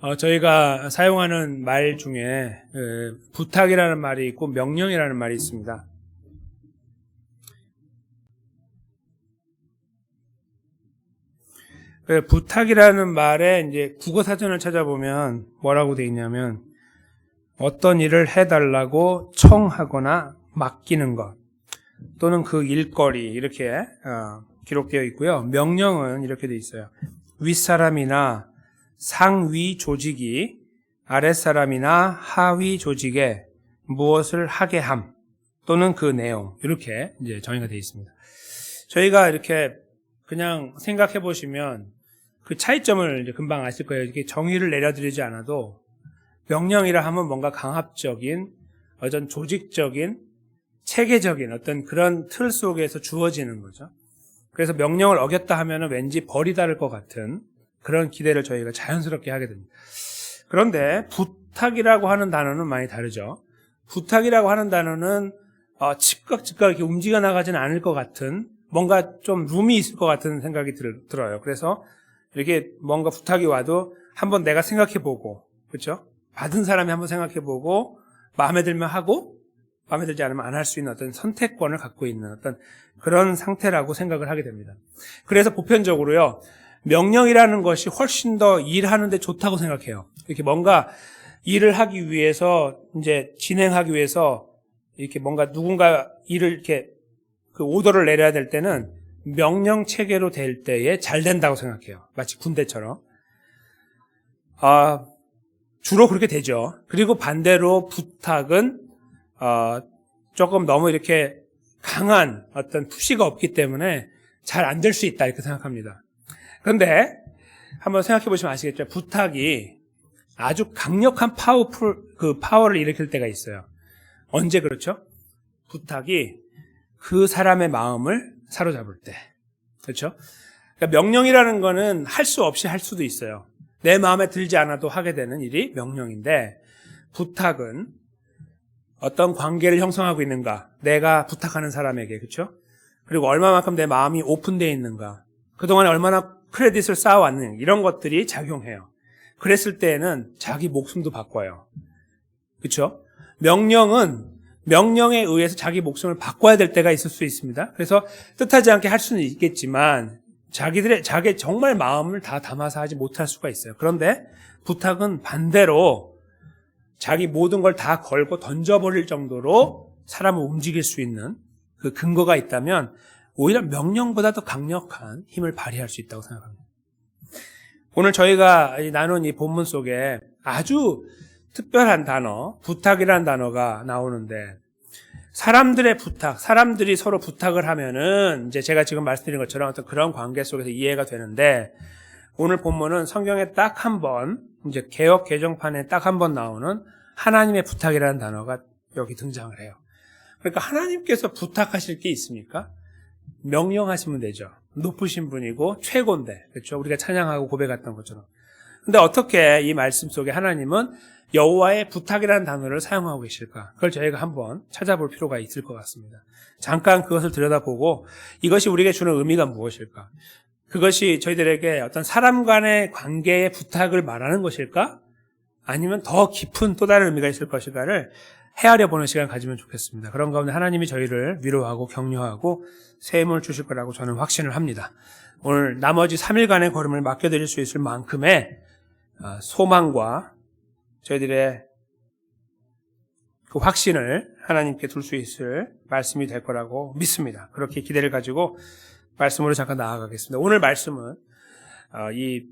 어, 저희가 사용하는 말 중에 그, 부탁이라는 말이 있고 명령이라는 말이 있습니다. 그 부탁이라는 말에 이제 국어 사전을 찾아보면 뭐라고 돼 있냐면 어떤 일을 해달라고 청하거나 맡기는 것 또는 그 일거리 이렇게 어, 기록되어 있고요. 명령은 이렇게 돼 있어요. 윗사람이나 상위 조직이 아랫사람이나 하위 조직에 무엇을 하게 함 또는 그 내용 이렇게 이제 정의가 되어 있습니다. 저희가 이렇게 그냥 생각해 보시면 그 차이점을 이제 금방 아실 거예요. 이렇게 정의를 내려드리지 않아도 명령이라 하면 뭔가 강압적인 어떤 조직적인 체계적인 어떤 그런 틀 속에서 주어지는 거죠. 그래서 명령을 어겼다 하면은 왠지 벌이 다를 것 같은 그런 기대를 저희가 자연스럽게 하게 됩니다. 그런데 부탁이라고 하는 단어는 많이 다르죠. 부탁이라고 하는 단어는 어, 즉각 즉각 이렇게 움직여 나가지는 않을 것 같은 뭔가 좀 룸이 있을 것 같은 생각이 들, 들어요. 그래서 이렇게 뭔가 부탁이 와도 한번 내가 생각해 보고 그렇죠? 받은 사람이 한번 생각해 보고 마음에 들면 하고 마음에 들지 않으면 안 할 수 있는 어떤 선택권을 갖고 있는 어떤 그런 상태라고 생각을 하게 됩니다. 그래서 보편적으로요. 명령이라는 것이 훨씬 더 일하는데 좋다고 생각해요. 이렇게 뭔가 일을 하기 위해서 이제 진행하기 위해서 이렇게 뭔가 누군가 일을 이렇게 그 오더를 내려야 될 때는 명령 체계로 될 때에 잘 된다고 생각해요. 마치 군대처럼. 아, 주로 그렇게 되죠. 그리고 반대로 부탁은 어, 조금 너무 이렇게 강한 어떤 푸시가 없기 때문에 잘 안 될 수 있다 이렇게 생각합니다. 그런데 한번 생각해 보시면 아시겠죠? 부탁이 아주 강력한 파워풀 그 파워를 일으킬 때가 있어요. 언제 그렇죠? 부탁이 그 사람의 마음을 사로잡을 때. 그렇죠? 그러니까 명령이라는 거는 할 수 없이 할 수도 있어요. 내 마음에 들지 않아도 하게 되는 일이 명령인데 부탁은 어떤 관계를 형성하고 있는가? 내가 부탁하는 사람에게, 그렇죠? 그리고 얼마만큼 내 마음이 오픈되어 있는가? 그동안에 얼마나 크레딧을 쌓아왔는가? 이런 것들이 작용해요. 그랬을 때에는 자기 목숨도 바꿔요. 그렇죠? 명령은 명령에 의해서 자기 목숨을 바꿔야 될 때가 있을 수 있습니다. 그래서 뜻하지 않게 할 수는 있겠지만 자기들의 자기 정말 마음을 다 담아서 하지 못할 수가 있어요. 그런데 부탁은 반대로 자기 모든 걸 다 걸고 던져버릴 정도로 사람을 움직일 수 있는 그 근거가 있다면 오히려 명령보다 더 강력한 힘을 발휘할 수 있다고 생각합니다. 오늘 저희가 나눈 이 본문 속에 아주 특별한 단어, 부탁이라는 단어가 나오는데 사람들의 부탁, 사람들이 서로 부탁을 하면은 이제 제가 지금 말씀드린 것처럼 어떤 그런 관계 속에서 이해가 되는데 오늘 본문은 성경에 딱 한 번, 이제 개혁 개정판에 딱 한 번 나오는 하나님의 부탁이라는 단어가 여기 등장을 해요. 그러니까 하나님께서 부탁하실 게 있습니까? 명령하시면 되죠. 높으신 분이고 최고인데, 그렇죠? 우리가 찬양하고 고백했던 것처럼. 근데 어떻게 이 말씀 속에 하나님은 여호와의 부탁이라는 단어를 사용하고 계실까? 그걸 저희가 한번 찾아볼 필요가 있을 것 같습니다. 잠깐 그것을 들여다보고 이것이 우리에게 주는 의미가 무엇일까? 그것이 저희들에게 어떤 사람 간의 관계의 부탁을 말하는 것일까? 아니면 더 깊은 또 다른 의미가 있을 것일까를 헤아려 보는 시간 가지면 좋겠습니다. 그런 가운데 하나님이 저희를 위로하고 격려하고 새 힘을 주실 거라고 저는 확신을 합니다. 오늘 나머지 3일간의 걸음을 맡겨드릴 수 있을 만큼의 어, 소망과 저희들의 그 확신을 하나님께 둘 수 있을 말씀이 될 거라고 믿습니다. 그렇게 기대를 가지고 말씀으로 잠깐 나아가겠습니다. 오늘 말씀은 어, 이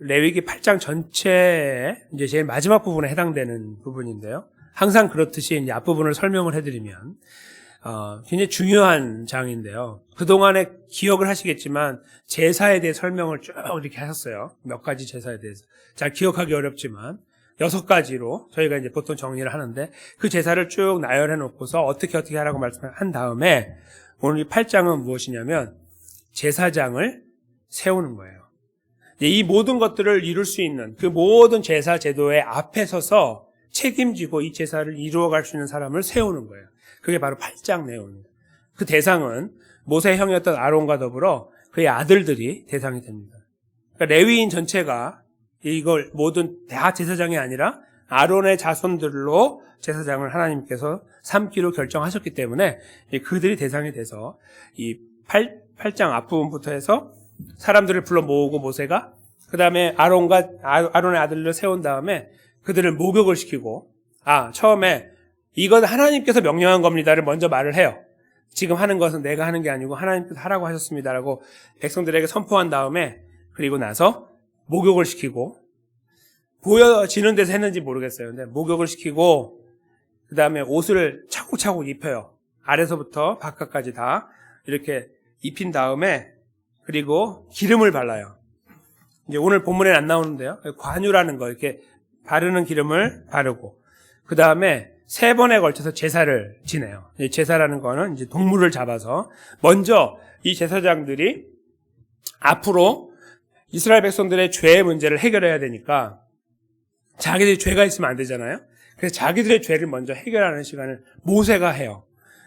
레위기 8장 전체의 이제 제일 마지막 부분에 해당되는 부분인데요. 항상 그렇듯이 이제 앞부분을 설명을 해드리면 어, 굉장히 중요한 장인데요. 그동안에 기억을 하시겠지만 제사에 대해 설명을 쭉 이렇게 하셨어요. 몇 가지 제사에 대해서. 잘 기억하기 어렵지만 여섯 가지로 저희가 이제 보통 정리를 하는데 그 제사를 쭉 나열해 놓고서 어떻게 어떻게 하라고 말씀한 다음에 오늘 이 8장은 무엇이냐면 제사장을 세우는 거예요. 이 모든 것들을 이룰 수 있는 그 모든 제사 제도의 앞에 서서 책임지고 이 제사를 이루어갈 수 있는 사람을 세우는 거예요. 그게 바로 8장 내용입니다. 그 대상은 모세의 형이었던 아론과 더불어 그의 아들들이 대상이 됩니다. 그러니까 레위인 전체가 이걸 모든 다 제사장이 아니라 아론의 자손들로 제사장을 하나님께서 삼기로 결정하셨기 때문에 이 그들이 대상이 돼서 이 팔, 팔장 앞부분부터 해서 사람들을 불러 모으고 모세가 그 다음에 아론과 아- 아론의 아들을 세운 다음에 그들을 목욕을 시키고 아 처음에 이건 하나님께서 명령한 겁니다를 먼저 말을 해요. 지금 하는 것은 내가 하는 게 아니고 하나님께서 하라고 하셨습니다라고 백성들에게 선포한 다음에 그리고 나서 목욕을 시키고 보여지는 데서 했는지 모르겠어요. 근데 목욕을 시키고 그 다음에 옷을 차곡차곡 입혀요. 아래서부터 바깥까지 다 이렇게 입힌 다음에 그리고 기름을 발라요. 이제 오늘 본문에는 안 나오는데요. 관유라는 거 이렇게 바르는 기름을 바르고 그 다음에 세 번에 걸쳐서 제사를 지내요. 이 제사라는 거는 이제 동물을 잡아서 먼저 이 제사장들이 앞으로 이스라엘 백성들의 죄의 문제를 해결해야 되니까 자기들이 죄가 있으면 안 되잖아요. 그래서 자기들의 죄를 먼저 해결하는 시간을 모세가 해요.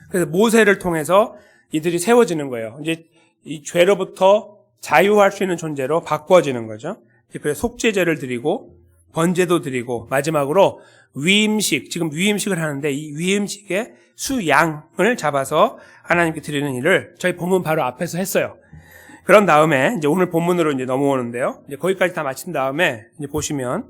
그래서 모세를 통해서 이들이 세워지는 거예요. 이제 이 죄로부터 자유할 수 있는 존재로 바꿔지는 거죠. 그래서 속죄제를 드리고 번제도 드리고 마지막으로 위임식 지금 위임식을 하는데 이 위임식에 수양을 잡아서 하나님께 드리는 일을 저희 본문 바로 앞에서 했어요. 그런 다음에 이제 오늘 본문으로 이제 넘어오는데요. 이제 거기까지 다 마친 다음에 이제 보시면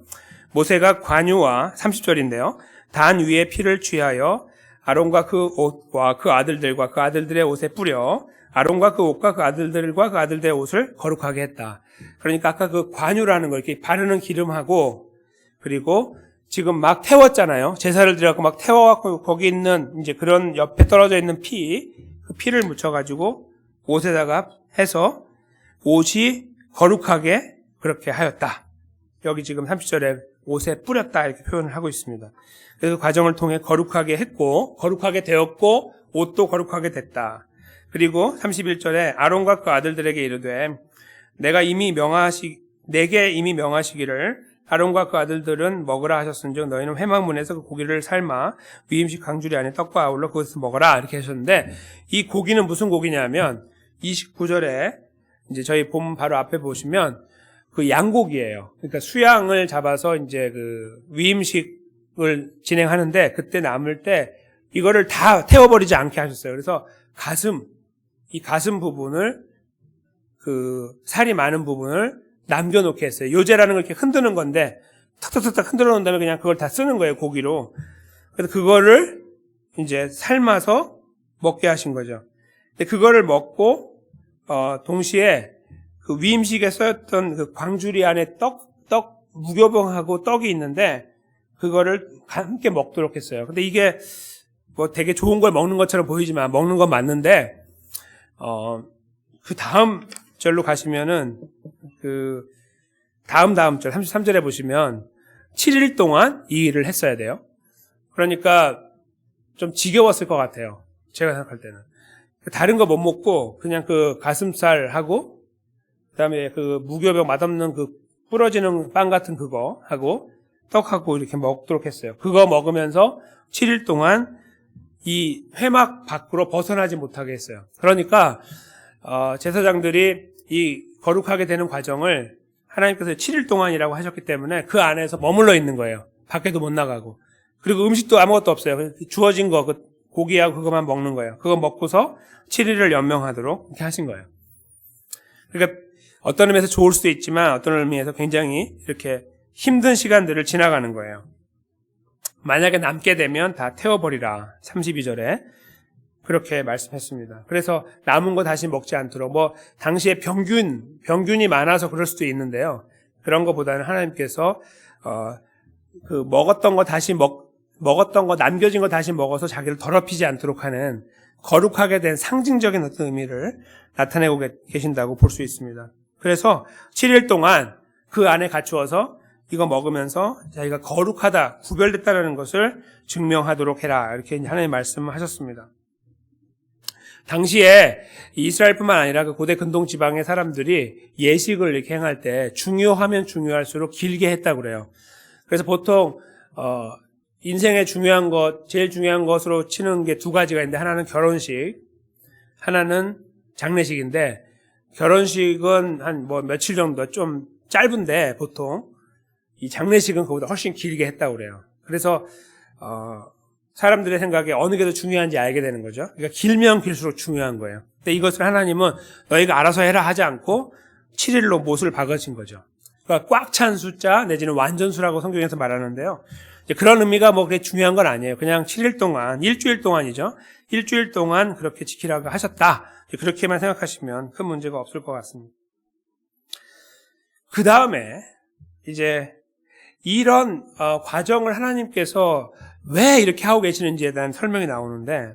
모세가 관유와 30절인데요. 단 위에 피를 취하여 아론과 그 옷과 그 아들들과 그 아들들의 옷에 뿌려 아론과 그 옷과 그 아들들과 그 아들들의 옷을 거룩하게 했다. 그러니까 아까 그 관유라는 거 이렇게 바르는 기름하고 그리고 지금 막 태웠잖아요. 제사를 드려갖고 막 태워갖고 거기 있는 이제 그런 옆에 떨어져 있는 피, 그 피를 묻혀가지고 옷에다가 해서 옷이 거룩하게 그렇게 하였다. 여기 지금 30절에 옷에 뿌렸다 이렇게 표현을 하고 있습니다. 그래서 그 과정을 통해 거룩하게 했고 거룩하게 되었고 옷도 거룩하게 됐다. 그리고 31절에 아론과 그 아들들에게 이르되 내가 이미 명하시 내게 이미 명하시기를 아론과 그 아들들은 먹으라 하셨은즉 너희는 회막문에서 그 고기를 삶아 위임식 강주리 안에 떡과 아울러 그것을 먹어라 이렇게 하셨는데 이 고기는 무슨 고기냐면 29절에 이제 저희 본 바로 앞에 보시면 그 양고기예요. 그러니까 수양을 잡아서 이제 그 위임식을 진행하는데 그때 남을 때 이거를 다 태워버리지 않게 하셨어요. 그래서 가슴 이 가슴 부분을 그 살이 많은 부분을 남겨놓게 했어요. 요제라는 걸 이렇게 흔드는 건데 탁탁탁탁 흔들어 놓은 다음에 그냥 그걸 다 쓰는 거예요 고기로. 그래서 그거를 이제 삶아서 먹게 하신 거죠. 근데 그거를 먹고 어, 동시에 그 위임식에 쓰였던 그 광주리 안에 떡, 떡, 무교병하고 떡이 있는데, 그거를 함께 먹도록 했어요. 근데 이게 뭐 되게 좋은 걸 먹는 것처럼 보이지만, 먹는 건 맞는데, 어, 그 다음 절로 가시면은, 그, 다음 다음 절, 33절에 보시면, 7일 동안 이 일을 했어야 돼요. 그러니까, 좀 지겨웠을 것 같아요. 제가 생각할 때는. 다른 거 못 먹고, 그냥 그 가슴살 하고, 그다음에 그 무교병 맛없는 그 부러지는 빵 같은 그거 하고 떡하고 이렇게 먹도록 했어요. 그거 먹으면서 7일 동안 이 회막 밖으로 벗어나지 못하게 했어요. 그러니까 어, 제사장들이 이 거룩하게 되는 과정을 하나님께서 7일 동안이라고 하셨기 때문에 그 안에서 머물러 있는 거예요. 밖에도 못 나가고. 그리고 음식도 아무것도 없어요. 주어진 거, 그 고기하고 그것만 먹는 거예요. 그거 먹고서 7일을 연명하도록 이렇게 하신 거예요. 그러니까 어떤 의미에서 좋을 수도 있지만 어떤 의미에서 굉장히 이렇게 힘든 시간들을 지나가는 거예요. 만약에 남게 되면 다 태워버리라. 32절에. 그렇게 말씀했습니다. 그래서 남은 거 다시 먹지 않도록 뭐 당시에 병균 병균이 많아서 그럴 수도 있는데요. 그런 것보다는 하나님께서 어 그 먹었던 거 다시 먹 먹었던 거 남겨진 거 다시 먹어서 자기를 더럽히지 않도록 하는 거룩하게 된 상징적인 어떤 의미를 나타내고 계신다고 볼 수 있습니다. 그래서 7일 동안 그 안에 갖추어서 이거 먹으면서 자기가 거룩하다, 구별됐다는 것을 증명하도록 해라. 이렇게 하나님 말씀하셨습니다. 당시에 이스라엘뿐만 아니라 그 고대 근동 지방의 사람들이 예식을 이렇게 행할 때 중요하면 중요할수록 길게 했다고 그래요. 그래서 보통 어, 인생의 중요한 것, 제일 중요한 것으로 치는 게 두 가지가 있는데 하나는 결혼식, 하나는 장례식인데 결혼식은 한 뭐 며칠 정도 좀 짧은데 보통 이 장례식은 그보다 훨씬 길게 했다고 그래요. 그래서 어, 사람들의 생각에 어느 게 더 중요한지 알게 되는 거죠. 그러니까 길면 길수록 중요한 거예요. 근데 이것을 하나님은 너희가 알아서 해라 하지 않고 7일로 못을 박으신 거죠. 그러니까 꽉 찬 숫자 내지는 완전수라고 성경에서 말하는데요. 그런 의미가 뭐 그렇게 중요한 건 아니에요. 그냥 7일 동안, 일주일 동안이죠. 일주일 동안 그렇게 지키라고 하셨다. 그렇게만 생각하시면 큰 문제가 없을 것 같습니다. 그 다음에 이제 이런 어, 과정을 하나님께서 왜 이렇게 하고 계시는지에 대한 설명이 나오는데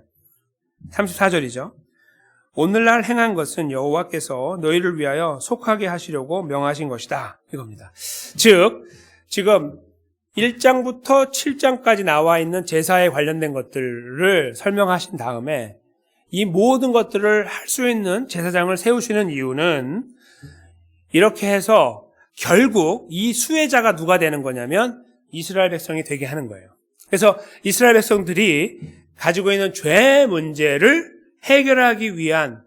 34절이죠. 오늘날 행한 것은 여호와께서 너희를 위하여 속하게 하시려고 명하신 것이다. 이겁니다. 즉 지금 1장부터 7장까지 나와 있는 제사에 관련된 것들을 설명하신 다음에 이 모든 것들을 할 수 있는 제사장을 세우시는 이유는 이렇게 해서 결국 이 수혜자가 누가 되는 거냐면 이스라엘 백성이 되게 하는 거예요. 그래서 이스라엘 백성들이 가지고 있는 죄 문제를 해결하기 위한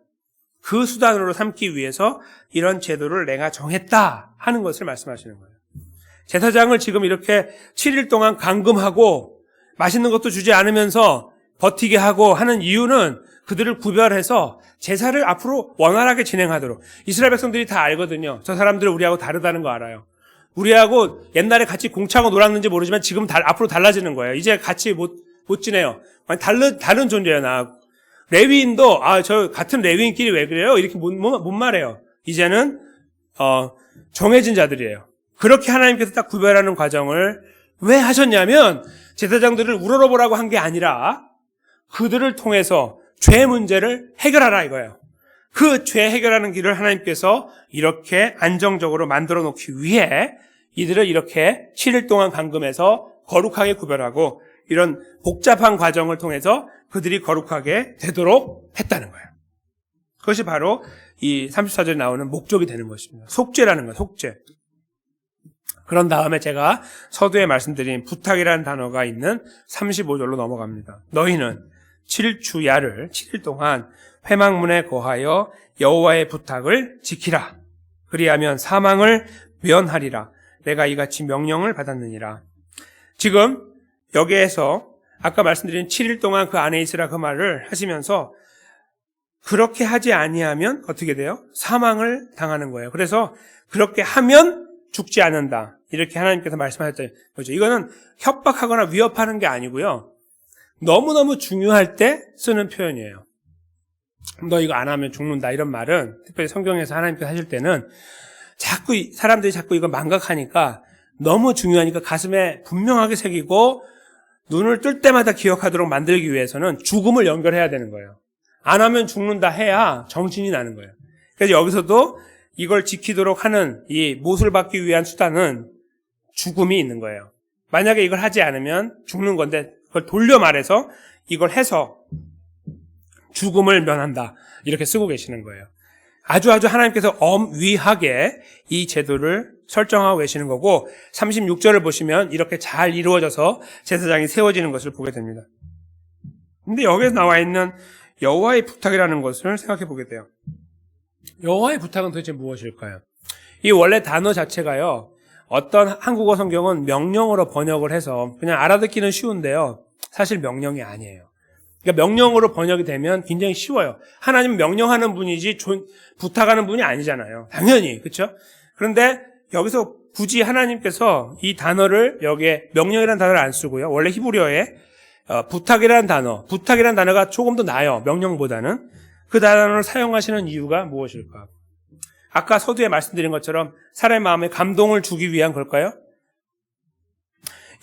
그 수단으로 삼기 위해서 이런 제도를 내가 정했다 하는 것을 말씀하시는 거예요. 제사장을 지금 이렇게 7일 동안 감금하고 맛있는 것도 주지 않으면서 버티게 하고 하는 이유는 그들을 구별해서 제사를 앞으로 원활하게 진행하도록 이스라엘 백성들이 다 알거든요. 저 사람들은 우리하고 다르다는 거 알아요. 우리하고 옛날에 같이 공차고 놀았는지 모르지만 지금 달, 앞으로 달라지는 거예요. 이제 같이 못, 못 지내요. 다른, 다른 존재예요, 나. 레위인도, 아, 저 같은 레위인끼리 왜 그래요? 이렇게 못, 못, 못 말해요. 이제는, 어, 정해진 자들이에요. 그렇게 하나님께서 딱 구별하는 과정을 왜 하셨냐면, 제사장들을 우러러보라고 한 게 아니라, 그들을 통해서 죄 문제를 해결하라 이거예요. 그 죄 해결하는 길을 하나님께서 이렇게 안정적으로 만들어 놓기 위해 이들을 이렇게 7일 동안 감금해서 거룩하게 구별하고 이런 복잡한 과정을 통해서 그들이 거룩하게 되도록 했다는 거예요. 그것이 바로 이 34절에 나오는 목적이 되는 것입니다. 속죄라는 거예요, 속죄. 그런 다음에 제가 서두에 말씀드린 부탁이라는 단어가 있는 35절로 넘어갑니다. 너희는 7주야를 7일 동안 회막문에 거하여 여호와의 부탁을 지키라. 그리하면 사망을 면하리라. 내가 이같이 명령을 받았느니라. 지금 여기에서 아까 말씀드린 7일 동안 그 안에 있으라 그 말을 하시면서 그렇게 하지 아니하면 어떻게 돼요? 사망을 당하는 거예요. 그래서 그렇게 하면 죽지 않는다. 이렇게 하나님께서 말씀하셨던 거죠. 이거는 협박하거나 위협하는 게 아니고요. 너무너무 중요할 때 쓰는 표현이에요. 너 이거 안 하면 죽는다 이런 말은 특별히 성경에서 하나님께서 하실 때는 자꾸 사람들이 자꾸 이걸 망각하니까 너무 중요하니까 가슴에 분명하게 새기고 눈을 뜰 때마다 기억하도록 만들기 위해서는 죽음을 연결해야 되는 거예요. 안 하면 죽는다 해야 정신이 나는 거예요. 그래서 여기서도 이걸 지키도록 하는 이 못을 받기 위한 수단은 죽음이 있는 거예요. 만약에 이걸 하지 않으면 죽는 건데 그걸 돌려 말해서 이걸 해서 죽음을 면한다. 이렇게 쓰고 계시는 거예요. 아주 아주 하나님께서 엄위하게 이 제도를 설정하고 계시는 거고 36절을 보시면 이렇게 잘 이루어져서 제사장이 세워지는 것을 보게 됩니다. 근데 여기에 나와 있는 여호와의 부탁이라는 것을 생각해 보게 돼요. 여호와의 부탁은 도대체 무엇일까요? 이 원래 단어 자체가요. 어떤 한국어 성경은 명령으로 번역을 해서 그냥 알아듣기는 쉬운데요. 사실 명령이 아니에요. 그러니까 명령으로 번역이 되면 굉장히 쉬워요. 하나님 명령하는 분이지 부탁하는 분이 아니잖아요. 당연히 그렇죠? 그런데 여기서 굳이 하나님께서 이 단어를 여기에 명령이라는 단어를 안 쓰고요. 원래 히브리어에 어, 부탁이라는 단어, 부탁이라는 단어가 조금 더 나아요. 명령보다는 그 단어를 사용하시는 이유가 무엇일까? 아까 서두에 말씀드린 것처럼 사람의 마음에 감동을 주기 위한 걸까요?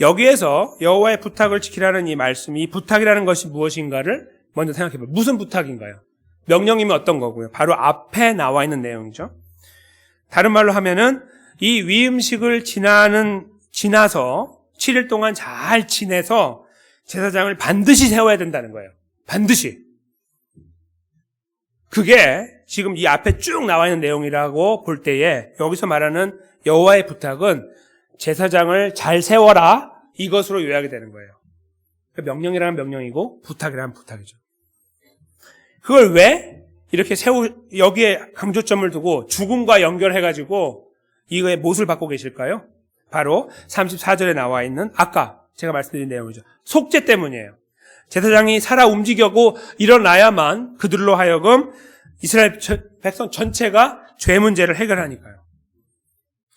여기에서 여호와의 부탁을 지키라는 이 말씀이 부탁이라는 것이 무엇인가를 먼저 생각해 봐요. 무슨 부탁인가요? 명령이면 어떤 거고요? 바로 앞에 나와 있는 내용이죠. 다른 말로 하면은 이 위음식을 지나는 지나서 7일 동안 잘 지내서 제사장을 반드시 세워야 된다는 거예요. 반드시. 그게 지금 이 앞에 쭉 나와 있는 내용이라고 볼 때에 여기서 말하는 여호와의 부탁은 제사장을 잘 세워라 이것으로 요약이 되는 거예요. 그러니까 명령이라는 명령이고 부탁이라는 부탁이죠. 그걸 왜 이렇게 세우 여기에 강조점을 두고 죽음과 연결해 가지고 이거에 못을 받고 계실까요? 바로 34절에 나와 있는 아까 제가 말씀드린 내용이죠. 속죄 때문이에요. 제사장이 살아 움직여고 일어나야만 그들로 하여금 이스라엘 백성 전체가 죄 문제를 해결하니까요.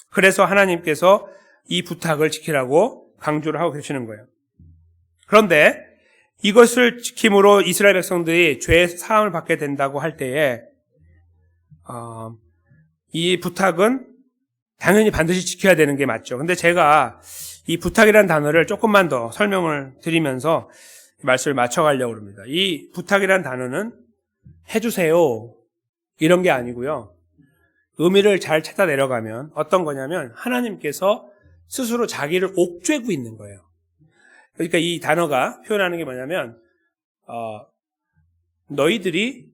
그래서 하나님께서 이 부탁을 지키라고 강조를 하고 계시는 거예요. 그런데 이것을 지킴으로 이스라엘 백성들이 죄 사함을 받게 된다고 할 때에 어, 이 부탁은 당연히 반드시 지켜야 되는 게 맞죠. 근데 제가 이 부탁이라는 단어를 조금만 더 설명을 드리면서 말씀을 맞춰가려고 합니다. 이 부탁이라는 단어는 해주세요. 이런 게 아니고요. 의미를 잘 찾아 내려가면 어떤 거냐면 하나님께서 스스로 자기를 옥죄고 있는 거예요. 그러니까 이 단어가 표현하는 게 뭐냐면 어, 너희들이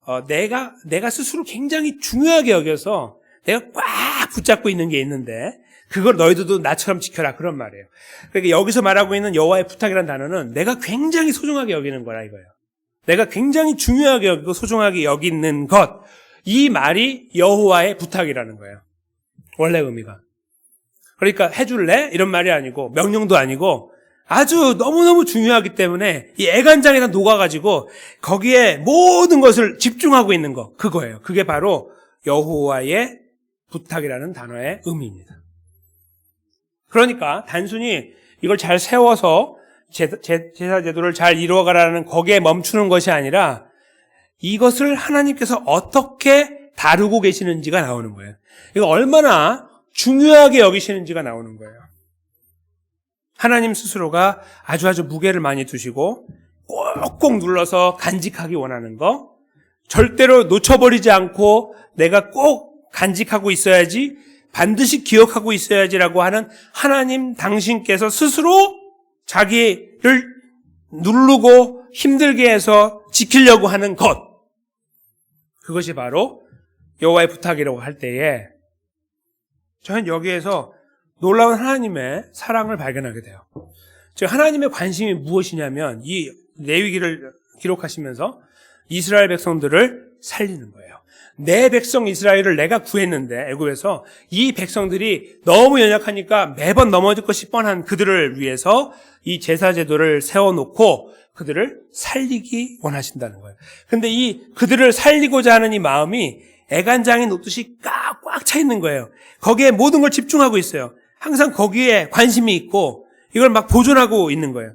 어, 내가 내가 스스로 굉장히 중요하게 여겨서 내가 꽉 붙잡고 있는 게 있는데 그걸 너희들도 나처럼 지켜라 그런 말이에요. 그러니까 여기서 말하고 있는 여호와의 부탁이라는 단어는 내가 굉장히 소중하게 여기는 거라 이거예요. 내가 굉장히 중요하게 여기고 소중하게 여기는 것. 이 말이 여호와의 부탁이라는 거예요. 원래 의미가. 그러니까 해줄래? 이런 말이 아니고 명령도 아니고 아주 너무너무 중요하기 때문에 이 애간장에다 녹아가지고 거기에 모든 것을 집중하고 있는 거 그거예요. 그게 바로 여호와의 부탁이라는 단어의 의미입니다. 그러니까 단순히 이걸 잘 세워서 제사 제도를 잘 이루어가라는 거기에 멈추는 것이 아니라 이것을 하나님께서 어떻게 다루고 계시는지가 나오는 거예요. 이거 얼마나 중요하게 여기시는지가 나오는 거예요. 하나님 스스로가 아주 아주 무게를 많이 두시고 꼭꼭 눌러서 간직하기 원하는 거, 절대로 놓쳐버리지 않고 내가 꼭 간직하고 있어야지, 반드시 기억하고 있어야지라고 하는 하나님 당신께서 스스로 자기를 누르고 힘들게 해서 지키려고 하는 것. 그것이 바로 여호와의 부탁이라고 할 때에 저는 여기에서 놀라운 하나님의 사랑을 발견하게 돼요. 즉 하나님의 관심이 무엇이냐면 이 레위기를 기록하시면서 이스라엘 백성들을 살리는 거예요. 내 백성 이스라엘을 내가 구했는데 애굽에서 이 백성들이 너무 연약하니까 매번 넘어질 것이 뻔한 그들을 위해서 이 제사 제도를 세워놓고 그들을 살리기 원하신다는 거예요. 근데 이 그들을 살리고자 하는 이 마음이 애간장에 놓듯이 꽉 차 있는 거예요. 거기에 모든 걸 집중하고 있어요. 항상 거기에 관심이 있고 이걸 막 보존하고 있는 거예요.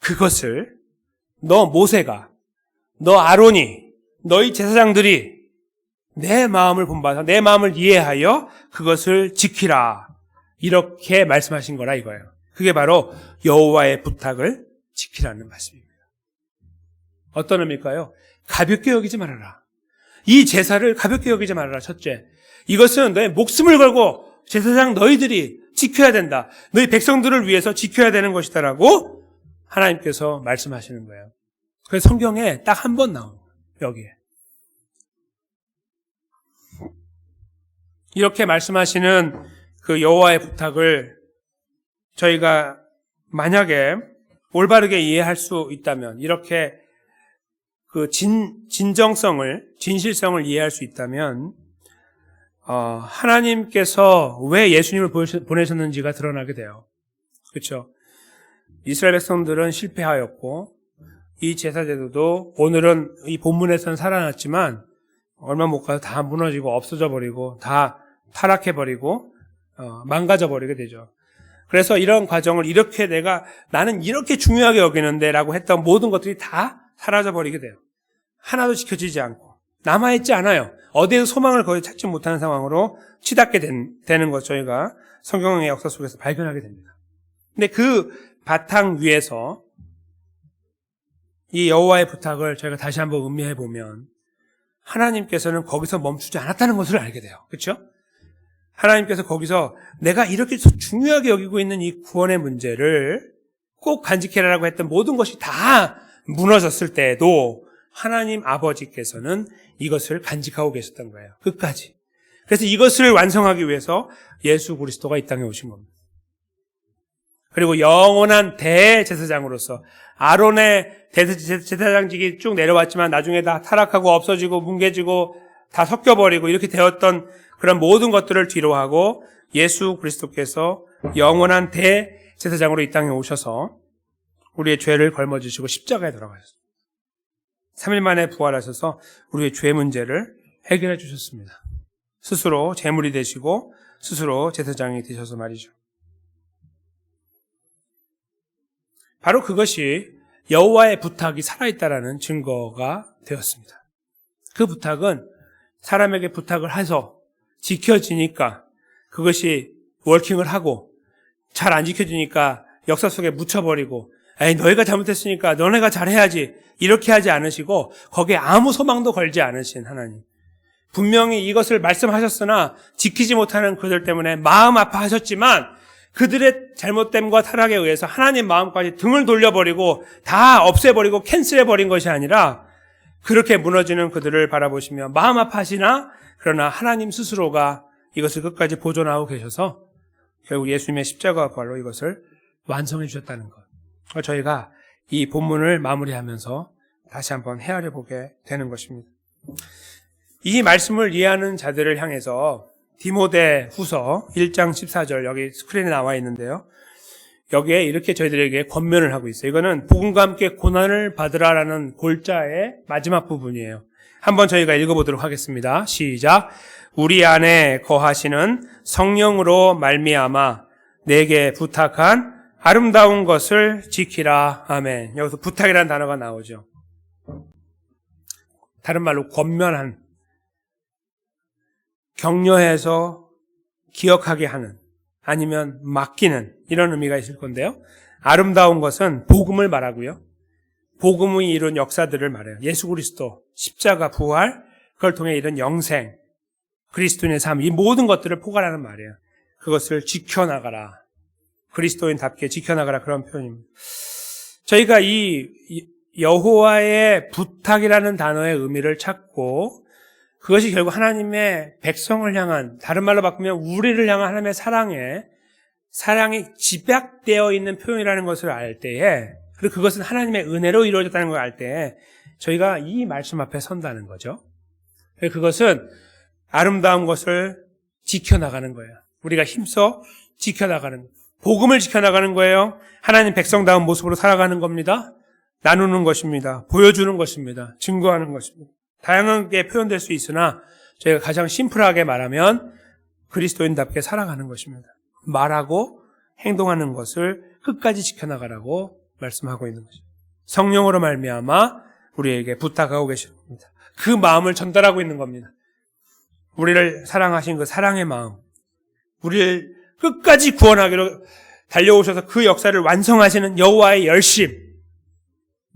그것을 너 모세가, 너 아론이, 너희 제사장들이 내 마음을 본받아 내 마음을 이해하여 그것을 지키라. 이렇게 말씀하신 거라 이거예요. 그게 바로 여호와의 부탁을 지키라는 말씀입니다. 어떤 의미일까요? 가볍게 여기지 말아라. 이 제사를 가볍게 여기지 말아라. 첫째. 이것은 너의 목숨을 걸고 제사장 너희들이 지켜야 된다. 너희 백성들을 위해서 지켜야 되는 것이다라고 하나님께서 말씀하시는 거예요. 그래서 성경에 딱 한 번 나온 거예요. 여기에. 이렇게 말씀하시는 그 여호와의 부탁을 저희가 만약에 올바르게 이해할 수 있다면 이렇게 그 진, 진정성을 진실성을 이해할 수 있다면 어, 하나님께서 왜 예수님을 보내셨는지가 드러나게 돼요. 그렇죠? 이스라엘 백성들은 실패하였고 이 제사제도도 오늘은 이 본문에서는 살아났지만 얼마 못 가서 다 무너지고 없어져 버리고 다 타락해 버리고 어, 망가져 버리게 되죠. 그래서 이런 과정을 이렇게 내가 나는 이렇게 중요하게 여기는데라고 했던 모든 것들이 다 사라져 버리게 돼요. 하나도 지켜지지 않고 남아있지 않아요. 어디에서 소망을 거의 찾지 못하는 상황으로 치닫게 된, 되는 것 저희가 성경의 역사 속에서 발견하게 됩니다. 근데 그 바탕 위에서 이 여호와의 부탁을 저희가 다시 한번 음미해 보면 하나님께서는 거기서 멈추지 않았다는 것을 알게 돼요. 그렇죠? 하나님께서 거기서 내가 이렇게 중요하게 여기고 있는 이 구원의 문제를 꼭 간직해라라고 했던 모든 것이 다 무너졌을 때에도 하나님 아버지께서는 이것을 간직하고 계셨던 거예요. 끝까지. 그래서 이것을 완성하기 위해서 예수 그리스도가 이 땅에 오신 겁니다. 그리고 영원한 대제사장으로서 아론의 대제사장직이 쭉 내려왔지만 나중에 다 타락하고 없어지고 뭉개지고 다 섞여버리고 이렇게 되었던 그런 모든 것들을 뒤로하고 예수 그리스도께서 영원한 대제사장으로 이 땅에 오셔서 우리의 죄를 걸머지시고 십자가에 돌아가셨습니다. 3일 만에 부활하셔서 우리의 죄 문제를 해결해 주셨습니다. 스스로 제물이 되시고 스스로 제사장이 되셔서 말이죠. 바로 그것이 여호와의 부탁이 살아있다라는 증거가 되었습니다. 그 부탁은 사람에게 부탁을 해서 지켜지니까 그것이 워킹을 하고 잘 안 지켜지니까 역사 속에 묻혀버리고 에이 너희가 잘못했으니까 너네가 잘해야지. 이렇게 하지 않으시고 거기에 아무 소망도 걸지 않으신 하나님. 분명히 이것을 말씀하셨으나 지키지 못하는 그들 때문에 마음 아파하셨지만 그들의 잘못됨과 타락에 의해서 하나님 마음까지 등을 돌려버리고 다 없애버리고 캔슬해버린 것이 아니라 그렇게 무너지는 그들을 바라보시며 마음 아파하시나? 그러나 하나님 스스로가 이것을 끝까지 보존하고 계셔서 결국 예수님의 십자가 부활로 이것을 완성해 주셨다는 것. 저희가 이 본문을 마무리하면서 다시 한번 헤아려 보게 되는 것입니다. 이 말씀을 이해하는 자들을 향해서 디모데 후서 1장 14절 여기 스크린에 나와 있는데요. 여기에 이렇게 저희들에게 권면을 하고 있어요. 이거는 복음과 함께 고난을 받으라라는 골자의 마지막 부분이에요. 한번 저희가 읽어보도록 하겠습니다. 시작. 우리 안에 거하시는 성령으로 말미암아 내게 부탁한 아름다운 것을 지키라. 아멘. 여기서 부탁이라는 단어가 나오죠. 다른 말로 권면한, 격려해서 기억하게 하는, 아니면 맡기는 이런 의미가 있을 건데요. 아름다운 것은 복음을 말하고요. 복음의 이룬 역사들을 말해요. 예수 그리스도, 십자가, 부활, 그걸 통해 이런 영생, 그리스도인의 삶, 이 모든 것들을 포괄하는 말이에요. 그것을 지켜나가라. 그리스도인답게 지켜나가라 그런 표현입니다. 저희가 이 여호와의 부탁이라는 단어의 의미를 찾고 그것이 결국 하나님의 백성을 향한 다른 말로 바꾸면 우리를 향한 하나님의 사랑에 사랑이 집약되어 있는 표현이라는 것을 알 때에 그리고 그것은 하나님의 은혜로 이루어졌다는 걸 알 때에 저희가 이 말씀 앞에 선다는 거죠. 그것은 아름다운 것을 지켜나가는 거예요. 우리가 힘써 지켜나가는 거예요. 복음을 지켜나가는 거예요. 하나님 백성다운 모습으로 살아가는 겁니다. 나누는 것입니다. 보여주는 것입니다. 증거하는 것입니다. 다양하게 표현될 수 있으나 저희가 가장 심플하게 말하면 그리스도인답게 살아가는 것입니다. 말하고 행동하는 것을 끝까지 지켜나가라고 말씀하고 있는 것입니다. 성령으로 말미암아 우리에게 부탁하고 계시는 겁니다. 그 마음을 전달하고 있는 겁니다. 우리를 사랑하신 그 사랑의 마음, 우리를 끝까지 구원하기로 달려오셔서 그 역사를 완성하시는 여호와의 열심,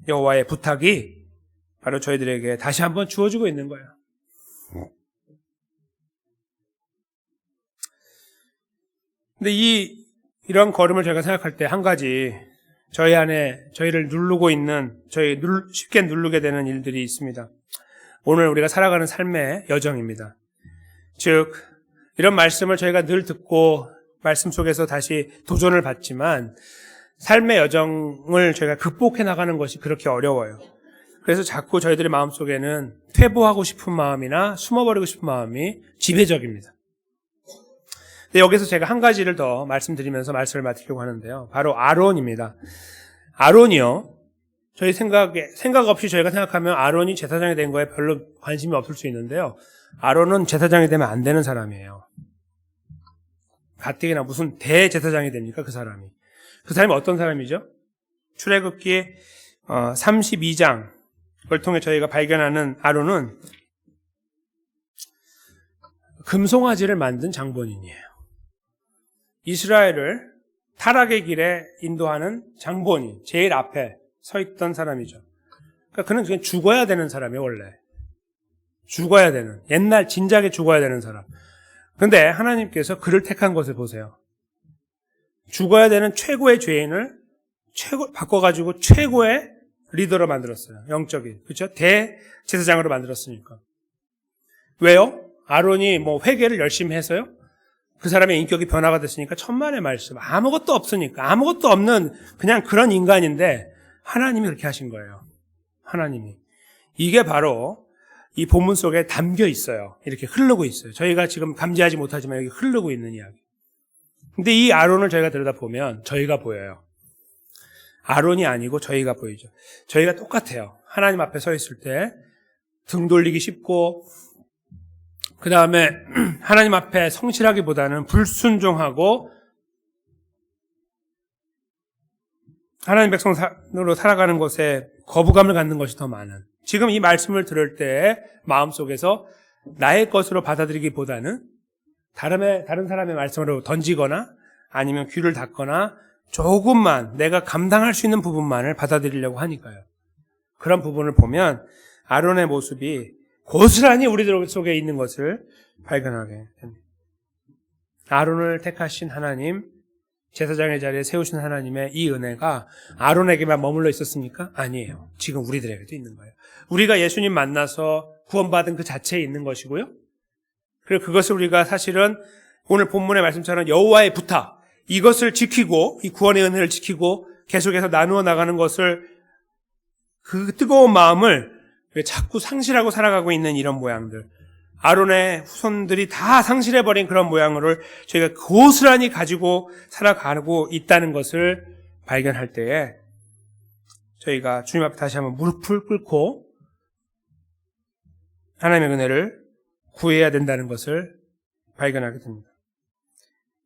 여호와의 부탁이 바로 저희들에게 다시 한번 주어지고 있는 거예요. 근데 이 이런 걸음을 제가 생각할 때 한 가지 저희 안에 저희를 누르고 있는 저희 눌, 쉽게 누르게 되는 일들이 있습니다. 오늘 우리가 살아가는 삶의 여정입니다. 즉 이런 말씀을 저희가 늘 듣고 말씀 속에서 다시 도전을 받지만 삶의 여정을 저희가 극복해 나가는 것이 그렇게 어려워요. 그래서 자꾸 저희들의 마음속에는 퇴보하고 싶은 마음이나 숨어버리고 싶은 마음이 지배적입니다. 근데 여기서 제가 한 가지를 더 말씀드리면서 말씀을 마치려고 하는데요. 바로 아론입니다. 아론이요. 저희 생각에, 생각 없이 저희가 생각하면 아론이 제사장이 된 거에 별로 관심이 없을 수 있는데요. 아론은 제사장이 되면 안 되는 사람이에요. 가뜩이나 무슨 대제사장이 됩니까? 그 사람이. 그 사람이 어떤 사람이죠? 출애굽기 32장 을 통해 저희가 발견하는 아론은 금송아지를 만든 장본인이에요. 이스라엘을 타락의 길에 인도하는 장본인, 제일 앞에 서 있던 사람이죠. 그러니까 그는 그냥 죽어야 되는 사람이에요, 원래. 죽어야 되는, 옛날 진작에 죽어야 되는 사람. 근데 하나님께서 그를 택한 것을 보세요. 죽어야 되는 최고의 죄인을 최고, 바꿔가지고 최고의 리더로 만들었어요. 영적인. 그렇죠? 대제사장으로 만들었으니까. 왜요? 아론이 뭐 회개를 열심히 해서요? 그 사람의 인격이 변화가 됐으니까 천만의 말씀. 아무것도 없으니까. 아무것도 없는 그냥 그런 인간인데 하나님이 그렇게 하신 거예요. 하나님이. 이게 바로 이 본문 속에 담겨 있어요. 이렇게 흐르고 있어요. 저희가 지금 감지하지 못하지만 여기 흐르고 있는 이야기. 근데 이 아론을 저희가 들여다보면 저희가 보여요. 아론이 아니고 저희가 보이죠. 저희가 똑같아요. 하나님 앞에 서 있을 때 등 돌리기 쉽고 그 다음에 하나님 앞에 성실하기보다는 불순종하고 하나님 백성으로 살아가는 것에 거부감을 갖는 것이 더 많은 지금 이 말씀을 들을 때 마음속에서 나의 것으로 받아들이기보다는 다른, 다른 사람의 말씀으로 던지거나 아니면 귀를 닫거나 조금만 내가 감당할 수 있는 부분만을 받아들이려고 하니까요. 그런 부분을 보면 아론의 모습이 고스란히 우리들 속에 있는 것을 발견하게 됩니다. 아론을 택하신 하나님, 제사장의 자리에 세우신 하나님의 이 은혜가 아론에게만 머물러 있었습니까? 아니에요. 지금 우리들에게도 있는 거예요. 우리가 예수님 만나서 구원받은 그 자체에 있는 것이고요. 그리고 그것을 우리가 사실은 오늘 본문의 말씀처럼 여호와의 부탁, 이것을 지키고 이 구원의 은혜를 지키고 계속해서 나누어 나가는 것을 그 뜨거운 마음을 자꾸 상실하고 살아가고 있는 이런 모양들. 아론의 후손들이 다 상실해버린 그런 모양을 저희가 고스란히 가지고 살아가고 있다는 것을 발견할 때에 저희가 주님 앞에 다시 한번 무릎을 꿇고 하나님의 은혜를 구해야 된다는 것을 발견하게 됩니다.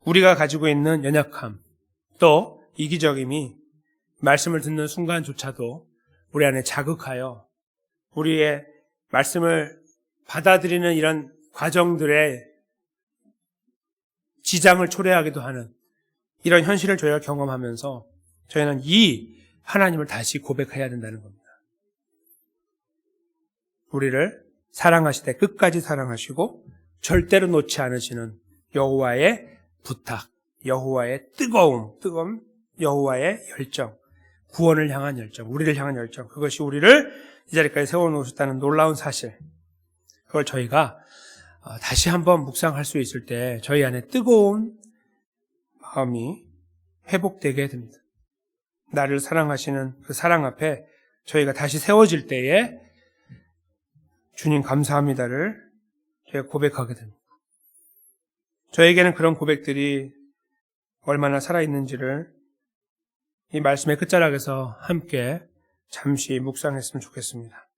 우리가 가지고 있는 연약함, 또 이기적임이 말씀을 듣는 순간조차도 우리 안에 자극하여 우리의 말씀을 받아들이는 이런 과정들의 지장을 초래하기도 하는 이런 현실을 저희가 경험하면서 저희는 이 하나님을 다시 고백해야 된다는 겁니다. 우리를 사랑하시되 끝까지 사랑하시고 절대로 놓지 않으시는 여호와의 부탁, 여호와의 뜨거움, 뜨거움, 여호와의 열정, 구원을 향한 열정, 우리를 향한 열정, 그것이 우리를 이 자리까지 세워놓으셨다는 놀라운 사실. 그걸 저희가 어, 다시 한번 묵상할 수 있을 때 저희 안에 뜨거운 마음이 회복되게 됩니다. 나를 사랑하시는 그 사랑 앞에 저희가 다시 세워질 때에 주님 감사합니다를 저희가 고백하게 됩니다. 저에게는 그런 고백들이 얼마나 살아있는지를 이 말씀의 끝자락에서 함께 잠시 묵상했으면 좋겠습니다.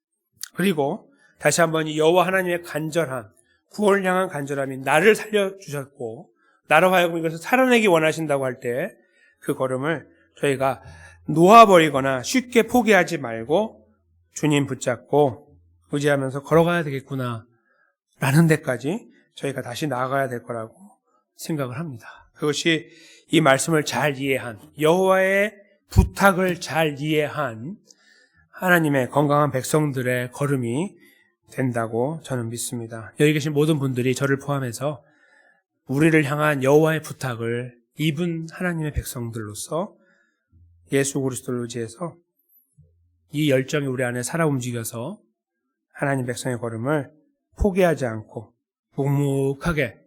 그리고 다시 한번 이 여호와 하나님의 간절함, 구원을 향한 간절함이 나를 살려 주셨고 나로 하여금 이것을 살아내기 원하신다고 할 때 그 걸음을 저희가 놓아버리거나 쉽게 포기하지 말고 주님 붙잡고 의지하면서 걸어가야 되겠구나 라는 데까지 저희가 다시 나아가야 될 거라고 생각을 합니다. 그것이 이 말씀을 잘 이해한 여호와의 부탁을 잘 이해한 하나님의 건강한 백성들의 걸음이 된다고 저는 믿습니다. 여기 계신 모든 분들이 저를 포함해서 우리를 향한 여호와의 부탁을 입은 하나님의 백성들로서 예수 그리스도를 의지해서 이 열정이 우리 안에 살아 움직여서 하나님 백성의 걸음을 포기하지 않고 묵묵하게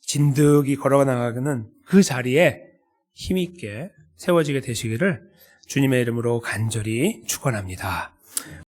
진득이 걸어가 나가는 그 자리에 힘있게 세워지게 되시기를 주님의 이름으로 간절히 축원합니다.